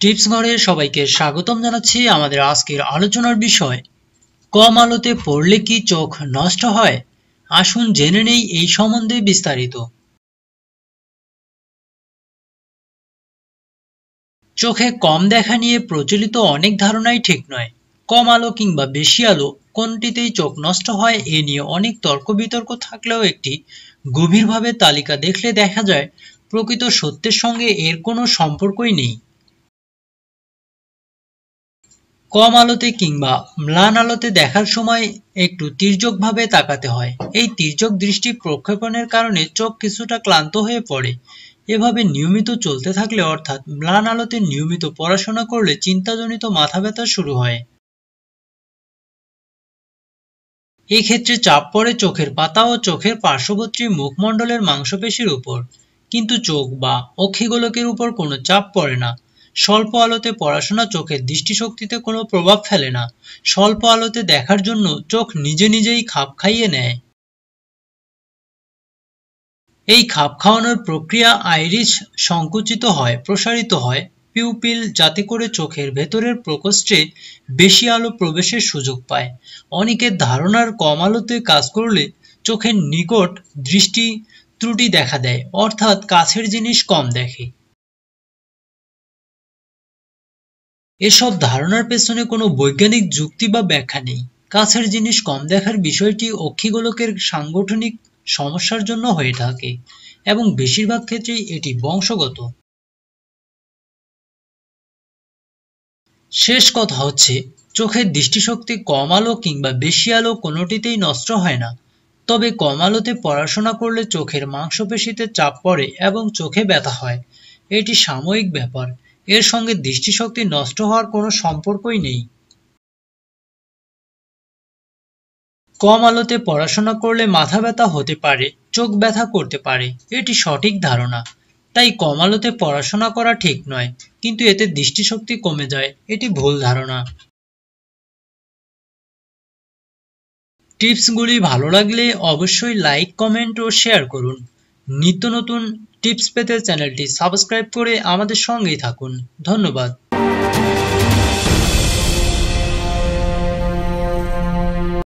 Tips ঘরে সবাইকে স্বাগতম জানাচ্ছি আমাদের আজকের আলোচনার বিষয়, কম আলোতে পড়লে কি চোখ নষ্ট হয়? আসুন জেনে নেই এই সম্বন্ধে বিস্তারিত। চোখে কম দেখা নিয়ে প্রচলিত অনেক ধারণাই ঠিক নয়। কম আলো কিংবা বেশি আলো কোনটিতেই চোখ নষ্ট হয় এ নিয়ে অনেক তর্ক বিতর্ক থাকলেও একটি গভীরভাবে তালিকা দেখলে দেখা যায়, প্রকৃত সত্যের সঙ্গে এর কোনো সম্পর্কই নেই। কম আলোতে কিংবা ম্লান আলোতে দেখার সময় একটু তির্যকভাবে তাকাতে হয়। এই তির্যক দৃষ্টি প্রক্ষেপণের কারণে চোখ কিছুটা ক্লান্ত হয়ে পড়ে। এভাবে নিয়মিত চলতে থাকলে অর্থাৎ ম্লান আলোতে নিয়মিত পড়াশোনা করলে চিন্তাজনিত মাথা ব্যথা শুরু হয়। এক্ষেত্রে চাপ পড়ে চোখের পাতা ও চোখের পার্শ্ববর্তী মুখমণ্ডলের মাংসপেশির উপর। কিন্তু চোখ বা অক্ষিগোলকের উপর কোনো চাপ পড়ে না। স্বল্প আলোতে পড়াশোনা চোখের দৃষ্টিশক্তিতে কোনো প্রভাব ফেলে না। স্বল্প আলোতে দেখার জন্য চোখ নিজে নিজেই খাপ খাইয়ে নেয়। এই খাপ খাওয়ানোর প্রক্রিয়া আইরিশ সংকুচিত হয়, প্রসারিত হয়, পিউপিল যাতে করে চোখের ভেতরের প্রকোষ্ঠে বেশি আলো প্রবেশের সুযোগ পায়। অনেকের ধারণার কম আলোতে কাজ করলে চোখের নিকট দৃষ্টি ত্রুটি দেখা দেয়, অর্থাৎ কাছের জিনিস কম দেখে। এসব ধারণার পেছনে কোনো বৈজ্ঞানিক যুক্তি বা ব্যাখ্যা নেই। কাছের জিনিস কম দেখার বিষয়টি অক্ষিগোলকের সাংগঠনিক সমস্যার জন্য হয়ে থাকে, এবং বেশিরভাগ ক্ষেত্রেই এটি বংশগত। শেষ কথা হচ্ছে, চোখের দৃষ্টিশক্তি কম আলো কিংবা বেশি আলো কোনোটিতেই নষ্ট হয় না। তবে কম আলোতে পড়াশোনা করলে চোখের মাংসপেশিতে চাপ পড়ে এবং চোখে ব্যথা হয়। এটি সাময়িক ব্যাপার। এর সঙ্গে দৃষ্টিশক্তি নষ্ট হওয়ার কোনো সম্পর্কই নেই। কম আলোতে পড়াশোনা করলে মাথা ব্যথা হতে পারে, চোখ ব্যথা করতে পারে, এটি সঠিক ধারণা। তাই কম আলোতে পড়াশোনা করা ঠিক নয়, কিন্তু এতে দৃষ্টিশক্তি কমে যায়, এটি ভুল ধারণা। টিপসগুলি ভালো লাগলে অবশ্যই লাইক, কমেন্ট ও শেয়ার করুন। নিত্য নতুন টিপস পেতে চ্যানেলটি সাবস্ক্রাইব করে আমাদের সঙ্গেই থাকুন। ধন্যবাদ।